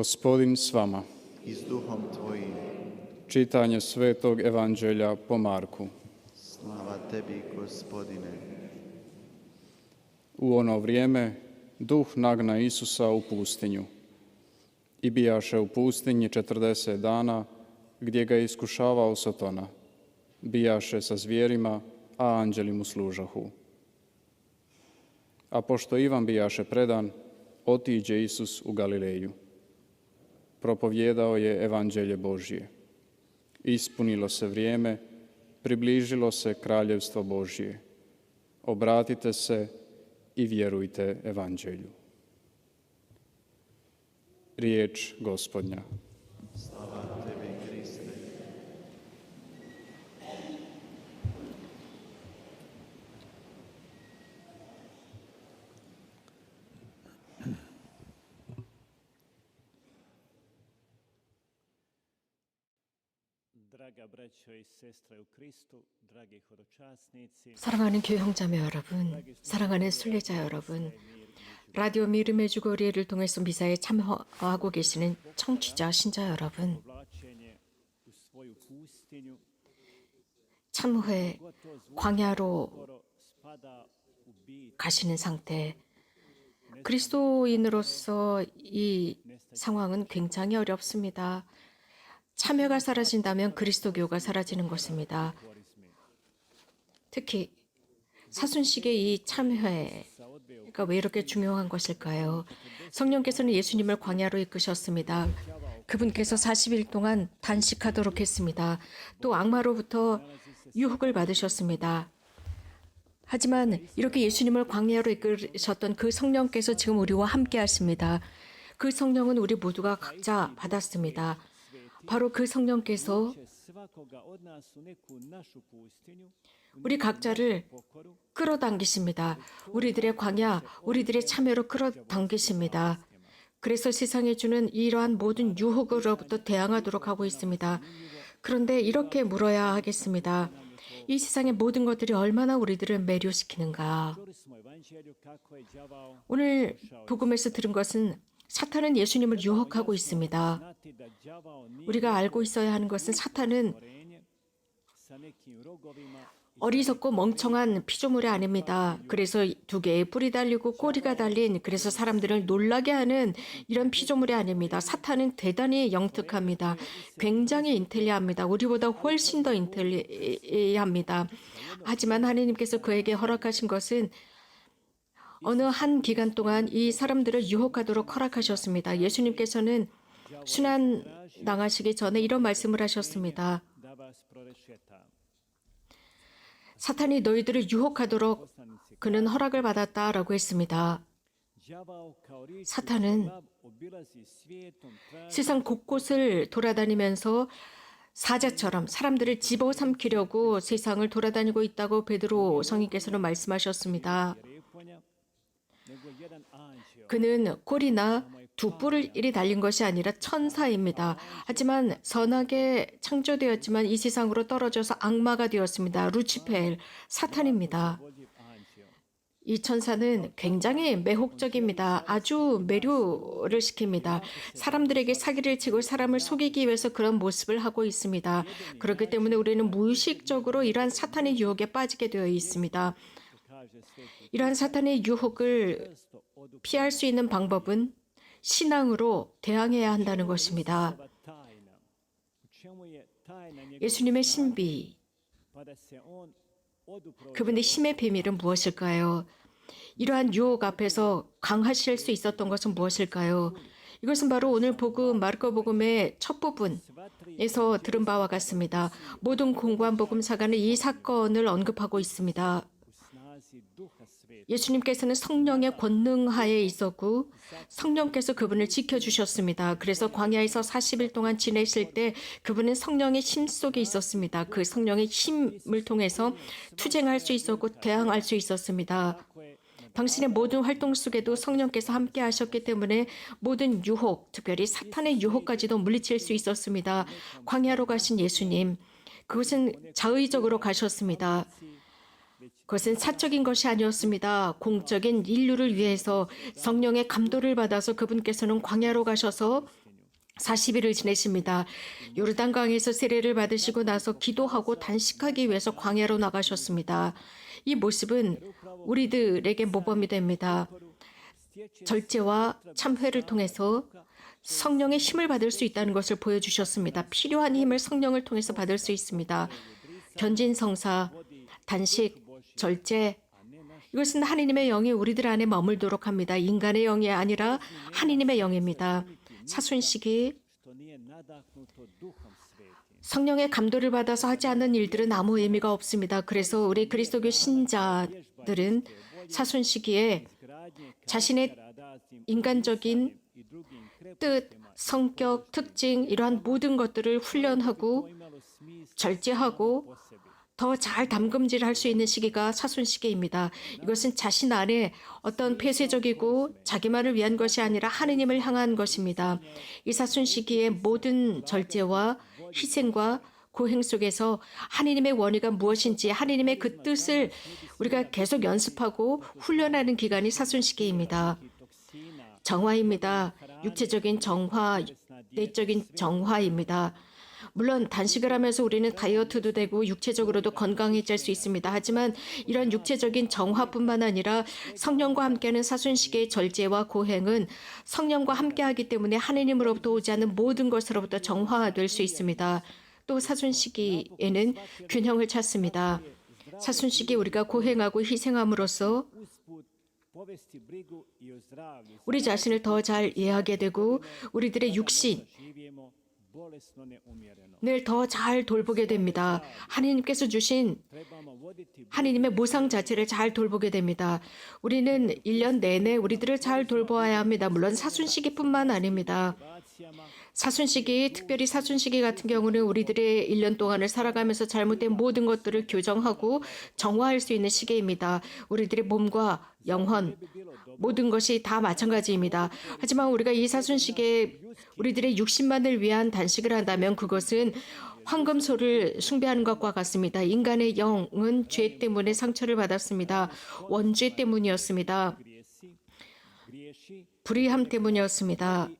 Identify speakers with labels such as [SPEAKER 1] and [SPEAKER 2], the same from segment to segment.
[SPEAKER 1] Gospodin s vama.
[SPEAKER 2] i s duhom Tvojim.
[SPEAKER 1] Čitanje Svetog Evanđelja po Marku.
[SPEAKER 2] Slava Tebi, Gospodine.
[SPEAKER 1] U ono vrijeme duh nagna Isusa u pustinju. I bijaše u pustinji 40 dana, gdje ga je iskušavao Sotona. Bijaše sa zvijerima, a anđeli mu služahu. A pošto Ivan bijaše predan, otiđe Isus u Galileju. Propovjedao je evanđelje Božje. Ispunilo se vrijeme, približilo se kraljevstvo Božje. Obratite se i vjerujte evanđelju. Riječ gospodnja.
[SPEAKER 3] 사랑하는 교회 형제매 여러분, 사랑하는 순례자 여러분, 라디오 미름의 주거리를 통해서 미사에 참여하고 계시는 청취자 신자 여러분, 참회 광야로 가시는 상태. 그리스도인으로서 이 상황은 굉장히 어렵습니다. 참여가 사라진다면 그리스도교가 사라지는 것입니다. 특히 사순식의 이 참회가 왜 이렇게 중요한 것일까요? 성령께서는 예수님을 광야로 이끄셨습니다. 그분께서 40일 동안 단식하도록 했습니다. 또 악마로부터 유혹을 받으셨습니다. 하지만 이렇게 예수님을 광야로 이끌으셨던 그 성령께서 지금 우리와 함께 하십니다. 그 성령은 우리 모두가 각자 받았습니다. 바로 그 성령께서 우리 각자를 끌어당기십니다. 우리들의 광야, 우리들의 참여로 끌어당기십니다. 그래서 세상에 주는 이러한 모든 유혹으로부터 대항하도록 하고 있습니다. 그런데 이렇게 물어야 하겠습니다. 이 세상의 모든 것들이 얼마나 우리들을 매료시키는가? 오늘 복음에서 들은 것은 사탄은 예수님을 유혹하고 있습니다. 우리가 알고 있어야 하는 것은 사탄은 어리석고 멍청한 피조물이 아닙니다. 그래서 두 개의 뿔이 달리고 꼬리가 달린 그래서 사람들을 놀라게 하는 이런 피조물이 아닙니다. 사탄은 대단히 영특합니다. 굉장히 인텔리합니다. 우리보다 훨씬 더 인텔리합니다. 하지만 하나님께서 그에게 허락하신 것은 어느 한 기간 동안 이 사람들을 유혹하도록 허락하셨습니다. 예수님께서는 순환 당하시기 전에 이런 말씀을 하셨습니다. 사탄이 너희들을 유혹하도록 그는 허락을 받았다라고 했습니다. 사탄은 세상 곳곳을 돌아다니면서 사자처럼 사람들을 집어삼키려고 세상을 돌아다니고 있다고 베드로 성인께서는 말씀하셨습니다. 그는 꼬리나 두 뿔을 일이 달린 것이 아니라 천사입니다. 하지만 선하게 창조되었지만 이 세상으로 떨어져서 악마가 되었습니다. 루치펠, 사탄입니다. 이 천사는 굉장히 매혹적입니다. 아주 매료를 시킵니다. 사람들에게 사기를 치고 사람을 속이기 위해서 그런 모습을 하고 있습니다. 그렇기 때문에 우리는 무의식적으로 이러한 사탄의 유혹에 빠지게 되어 있습니다. 이러한 사탄의 유혹을 피할 수 있는 방법은 신앙으로 대항해야 한다는 것입니다. 예수님의 신비, 그분의 힘의 비밀은 무엇일까요? 이러한 유혹 앞에서 강하실 수 있었던 것은 무엇일까요? 이것은 바로 오늘 복음 마르코 복음의 첫 부분에서 들은 바와 같습니다. 모든 공부한 복음사가는 이 사건을 언급하고 있습니다. 예수님께서는 성령의 권능하에 있었고 성령께서 그분을 지켜주셨습니다. 그래서 광야에서 40일 동안 지내실 때 그분은 성령의 힘 속에 있었습니다. 그 성령의 힘을 통해서 투쟁할 수 있었고 대항할 수 있었습니다. 당신의 모든 활동 속에도 성령께서 함께 하셨기 때문에 모든 유혹, 특별히 사탄의 유혹까지도 물리칠 수 있었습니다. 광야로 가신 예수님, 그것은 자의적으로 가셨습니다. 그것은 사적인 것이 아니었습니다. 공적인 인류를 위해서 성령의 감도를 받아서 그분께서는 광야로 가셔서 40일을 지내십니다. 요르단강에서 세례를 받으시고 나서 기도하고 단식하기 위해서 광야로 나가셨습니다. 이 모습은 우리들에게 모범이 됩니다. 절제와 참회를 통해서 성령의 힘을 받을 수 있다는 것을 보여주셨습니다. 필요한 힘을 성령을 통해서 받을 수 있습니다. 견진 성사, 단식, 절제, 이것은 하느님의 영이 우리들 안에 머물도록 합니다. 인간의 영이 아니라 하느님의 영입니다. 사순식이. 성령의 감도를 받아서 하지 않는 일들은 아무 의미가 없습니다. 그래서 우리 그리스도교 신자들은 사순 시기에 자신의 인간적인 뜻, 성격, 특징 이러한 모든 것들을 훈련하고 절제하고. 더 잘 담금질 할 수 있는 시기가 사순 시기입니다. 이것은 자신 안에 어떤 폐쇄적이고 자기만을 위한 것이 아니라 하느님을 향한 것입니다. 이 사순 시기의 모든 절제와 희생과 고행 속에서 하느님의 원의가 무엇인지 하느님의 그 뜻을 우리가 계속 연습하고 훈련하는 기간이 사순 시기입니다. 정화입니다. 육체적인 정화, 내적인 정화입니다. 물론 단식을 하면서 우리는 다이어트도 되고 육체적으로도 건강해질 수 있습니다. 하지만 이런 육체적인 정화뿐만 아니라 성령과 함께하는 사순식의 절제와 고행은 성령과 함께하기 때문에 하느님으로부터 오지 않는 모든 것으로부터 정화될 수 있습니다. 또 사순시기에는 균형을 찾습니다. 사순시기 우리가 고행하고 희생함으로써 우리 자신을 더 잘 이해하게 되고 우리들의 육신. 늘 더 잘 돌보게 됩니다. 하나님께서 주신 하나님의 모상 자체를 잘 돌보게 됩니다. 우리는 1년 내내 우리들을 잘 돌보아야 합니다. 물론 사순 시기뿐만 아닙니다. 사순시기, 특별히 사순시기 같은 경우는 우리들의 1년 동안을 살아가면서 잘못된 모든 것들을 교정하고 정화할 수 있는 시기입니다. 우리들의 몸과 영혼, 모든 것이 다 마찬가지입니다. 하지만 우리가 이 사순시기에 우리들의 육신만을 위한 단식을 한다면 그것은 황금소를 숭배하는 것과 같습니다. 인간의 영은 죄 때문에 상처를 받았습니다. 원죄 때문이었습니다. 불의함 때문이었습니다.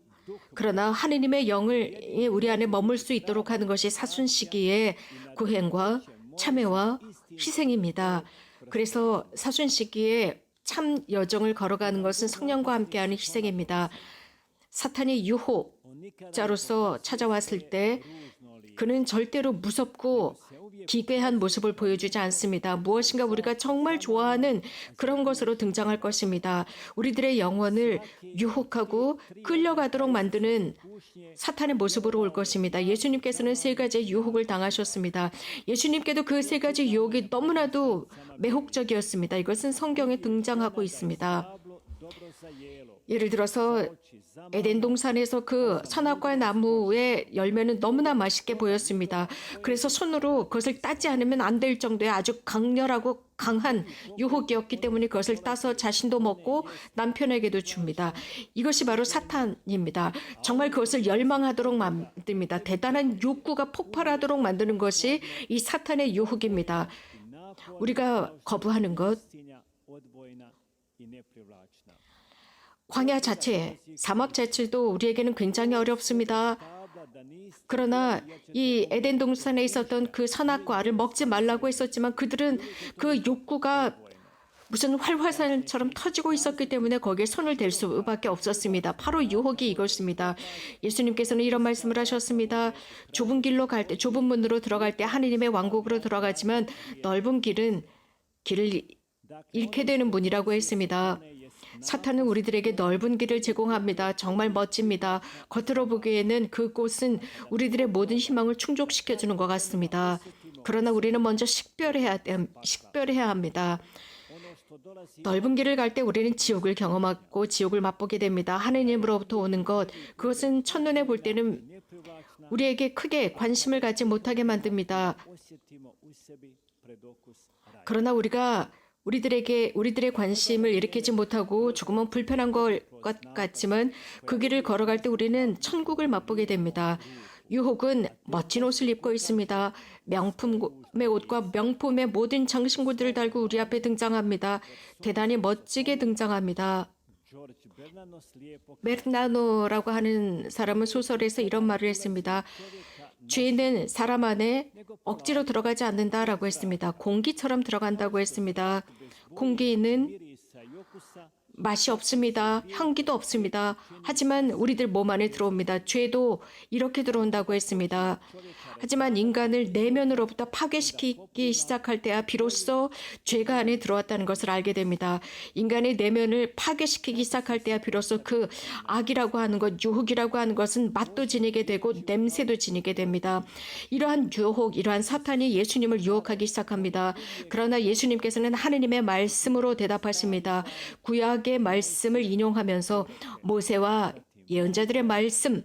[SPEAKER 3] 그러나 하느님의 영을 우리 안에 머물 수 있도록 하는 것이 사순 시기의 고행과 참회와 희생입니다. 그래서 사순 시기에 참 여정을 걸어가는 것은 성령과 함께하는 희생입니다. 사탄이 유혹자로서 찾아왔을 때 그는 절대로 무섭고 기괴한 모습을 보여주지 않습니다. 무엇인가 우리가 정말 좋아하는 그런 것으로 등장할 것입니다. 우리들의 영혼을 유혹하고 끌려가도록 만드는 사탄의 모습으로 올 것입니다. 예수님께서는 세 가지의 유혹을 당하셨습니다. 예수님께도 그 세 가지 유혹이 너무나도 매혹적이었습니다. 이것은 성경에 등장하고 있습니다. 예를 들어서 에덴 동산에서 그 선악과 나무의 열매는 너무나 맛있게 보였습니다. 그래서 손으로 그것을 따지 않으면 안 될 정도의 아주 강렬하고 강한 유혹이었기 때문에 그것을 따서 자신도 먹고 남편에게도 줍니다. 이것이 바로 사탄입니다. 정말 그것을 열망하도록 만듭니다. 대단한 욕구가 폭발하도록 만드는 것이 이 사탄의 유혹입니다. 우리가 거부하는 것, 광야 자체, 사막 자체도 우리에게는 굉장히 어렵습니다. 그러나 이 에덴 동산에 있었던 그 선악과를 먹지 말라고 했었지만 그들은 그 욕구가 무슨 활화산처럼 터지고 있었기 때문에 거기에 손을 댈 수밖에 없었습니다. 바로 유혹이 이것입니다. 예수님께서는 이런 말씀을 하셨습니다. 좁은 길로 갈 때, 좁은 문으로 들어갈 때 하느님의 왕국으로 들어가지만 넓은 길은 길을 잃게 되는 문이라고 했습니다. 사탄은 우리들에게 넓은 길을 제공합니다. 정말 멋집니다. 겉으로 보기에는 그곳은 우리들의 모든 희망을 충족시켜 주는 것 같습니다. 그러나 우리는 먼저 식별해야, 됨- 식별해야 합니다. 넓은 길을 갈 때 우리는 지옥을 경험하고 지옥을 맛보게 됩니다. 하느님으로부터 오는 것, 그것은 첫눈에 볼 때는 우리에게 크게 관심을 갖지 못하게 만듭니다. 그러나 우리가 우리들에게 우리들의 관심을 일으키지 못하고 조금은 불편한 것 같지만 그 길을 걸어갈 때 우리는 천국을 맛보게 됩니다. 유혹은 멋진 옷을 입고 있습니다. 명품의 옷과 명품의 모든 장신구들을 달고 우리 앞에 등장합니다. 대단히 멋지게 등장합니다. 메르나노라고 하는 사람은 소설에서 이런 말을 했습니다. 죄는 사람 안에 억지로 들어가지 않는다라고 했습니다. 공기처럼 들어간다고 했습니다. 공기는 맛이 없습니다. 향기도 없습니다. 하지만 우리들 몸 안에 들어옵니다. 죄도 이렇게 들어온다고 했습니다. 하지만 인간을 내면으로부터 파괴시키기 시작할 때야 비로소 죄가 안에 들어왔다는 것을 알게 됩니다. 인간의 내면을 파괴시키기 시작할 때야 비로소 그 악이라고 하는 것, 유혹이라고 하는 것은 맛도 지니게 되고 냄새도 지니게 됩니다. 이러한 유혹, 이러한 사탄이 예수님을 유혹하기 시작합니다. 그러나 예수님께서는 하느님의 말씀으로 대답하십니다. 구약의 말씀을 인용하면서 모세와 예언자들의 말씀을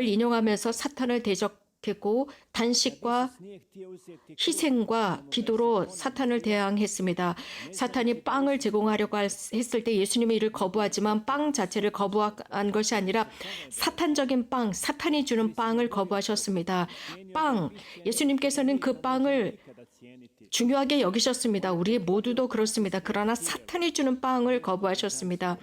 [SPEAKER 3] 인용하면서 사탄을 대적했고 단식과 희생과 기도로 사탄을 대항했습니다. 사탄이 빵을 제공하려고 할- 했을 때 예수님이 이를 거부하지만 빵 자체를 거부한 것이 아니라 사탄적인 빵, 사탄이 주는 빵을 거부하셨습니다. 빵, 예수님께서는 그 빵을. 중요하게 여기셨습니다. 우리 모두도 그렇습니다. 그러나 사탄이 주는 빵을 거부하셨습니다.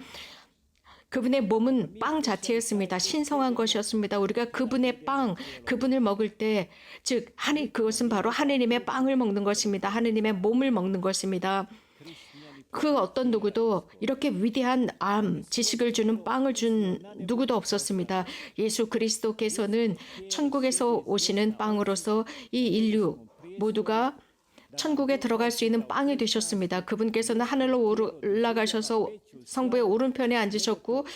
[SPEAKER 3] 그분의 몸은 빵 자체였습니다. 신성한 것이었습니다. 우리가 그분의 빵, 그분을 먹을 때, 즉, 하니, 그것은 바로 하느님의 빵을 먹는 것입니다. 하느님의 몸을 먹는 것입니다. 그 어떤 누구도 이렇게 위대한 암, 지식을 주는 빵을 준 누구도 없었습니다. 예수 그리스도께서는 천국에서 오시는 빵으로서 이 인류 모두가 천국에 들어갈 수 있는 빵이 되셨습니다. 그분께서는 하늘로 올라가셔서 성부의 오른편에 앉으셨고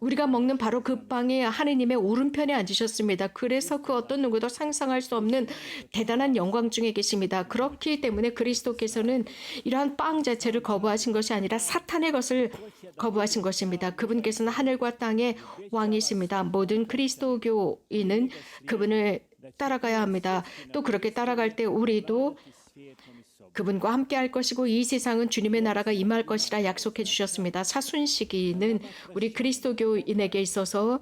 [SPEAKER 3] 우리가 먹는 바로 그 빵이 하느님의 오른편에 앉으셨습니다. 그래서 그 어떤 누구도 상상할 수 없는 대단한 영광 중에 계십니다. 그렇기 때문에 그리스도께서는 이러한 빵 자체를 거부하신 것이 아니라 사탄의 것을 거부하신 것입니다. 그분께서는 하늘과 땅의 왕이십니다. 모든 그리스도교인은 그분을 따라가야 합니다. 또 그렇게 따라갈 때 우리도 그분과 함께 할 것이고 이 세상은 주님의 나라가 임할 것이라 약속해 주셨습니다. 사순 시기는 우리 그리스도교인에게 있어서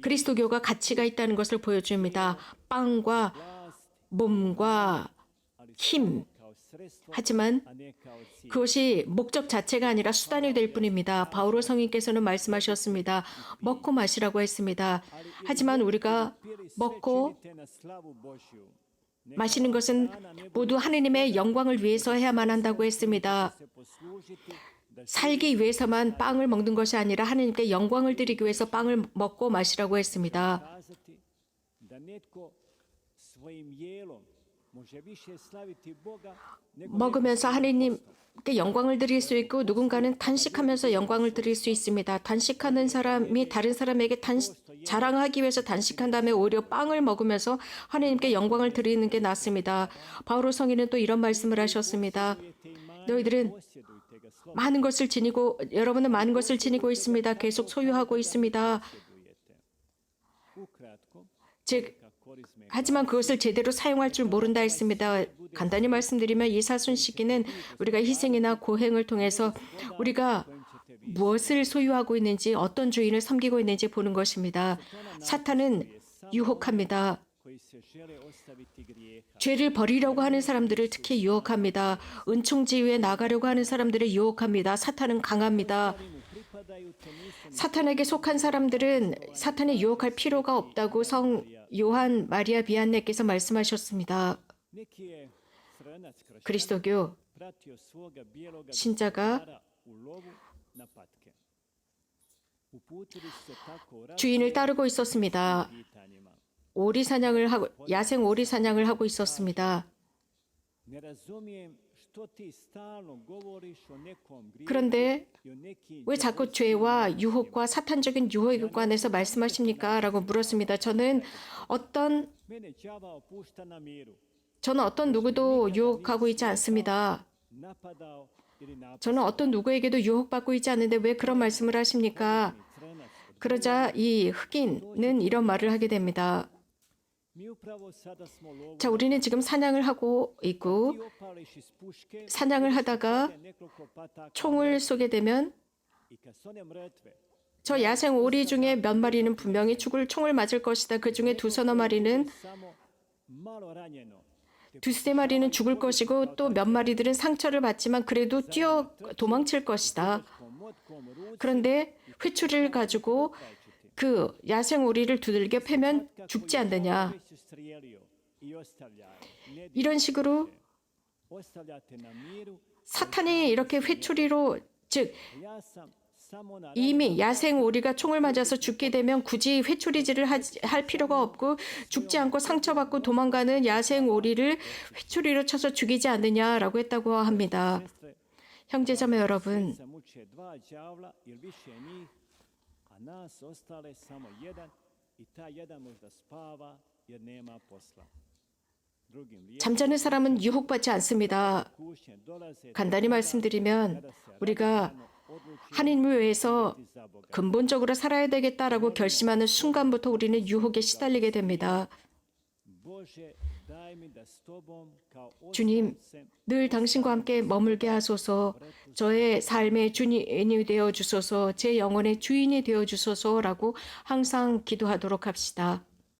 [SPEAKER 3] 그리스도교가 가치가 있다는 것을 보여줍니다. 빵과 몸과 힘. 하지만. 그것이 목적 자체가 아니라 수단이 될 뿐입니다. 바오로 성인께서는 말씀하셨습니다. 먹고 마시라고 했습니다. 하지만 우리가 먹고 마시는 것은 모두 하느님의 영광을 위해서 해야만 한다고 했습니다. 살기 위해서만 빵을 먹는 것이 아니라 하느님께 영광을 드리기 위해서 빵을 먹고 마시라고 했습니다. 먹으면서 하느님께 영광을 드릴 수 있고 누군가는 단식하면서 영광을 드릴 수 있습니다. 단식하는 사람이 다른 사람에게 단 자랑하기 위해서 단식한 다음에 오히려 빵을 먹으면서 하느님께 영광을 드리는 게 낫습니다. 바오로 성인은 또 이런 말씀을 하셨습니다. 너희들은 많은 것을 지니고 여러분은 많은 것을 지니고 있습니다. 계속 소유하고 있습니다. 즉 하지만 그것을 제대로 사용할 줄 모른다 했습니다. 간단히 말씀드리면 이 사순 시기는 우리가 희생이나 고행을 통해서 우리가 무엇을 소유하고 있는지 어떤 주인을 섬기고 있는지 보는 것입니다. 사탄은 유혹합니다. 죄를 버리려고 하는 사람들을 특히 유혹합니다. 은총지 위에 나가려고 하는 사람들을 유혹합니다. 사탄은 강합니다. 사탄에게 속한 사람들은 사탄에 유혹할 필요가 없다고 성 요한 마리아 비안네께서 말씀하셨습니다. 그리스도교 신자가 주인을 따르고 있었습니다. 오리 사냥을 하고 야생 오리 사냥을 하고 있었습니다. 그런데 왜 자꾸 죄와 유혹과 사탄적인 유혹에 관해서 말씀하십니까? 라고 물었습니다. 저는 어떤. 저는 어떤 누구도 유혹하고 있지 않습니다. 저는 어떤 누구에게도 유혹받고 있지 않는데 왜 그런 말씀을 하십니까? 그러자 이 흑인은 이런 말을 하게 됩니다. 자, 우리는 지금 사냥을 하고 있고 사냥을 하다가 총을 쏘게 되면 저 야생 오리 중에 몇 마리는 분명히 죽을 총을 맞을 것이다. 그 중에 두서너 마리는. 두세 마리는 죽을 것이고 또 몇 마리들은 상처를 받지만 그래도 뛰어 도망칠 것이다. 그런데 회초리를 가지고 그 야생 오리를 두들겨 패면 죽지 않느냐. 이런 식으로 사탄이 이렇게 회초리로 즉 이미 야생 오리가 총을 맞아서 죽게 되면 굳이 회초리질을 하지- 할 필요가 없고 죽지 않고 상처받고 도망가는 야생 오리를 회초리로 쳐서 죽이지 않느냐라고 했다고 합니다. 형제자매 여러분, 잠자는 사람은 유혹받지 않습니다. 간단히 말씀드리면 우리가 하나님을 위해서 근본적으로 살아야 되겠다라고 결심하는 순간부터 우리는 유혹에 시달리게 됩니다. 주님, 늘 당신과 함께 머물게 하소서. 저의 삶의 주인이 되어 주소서. 제 영혼의 주인이 되어 주소서라고 항상 기도하도록 합시다.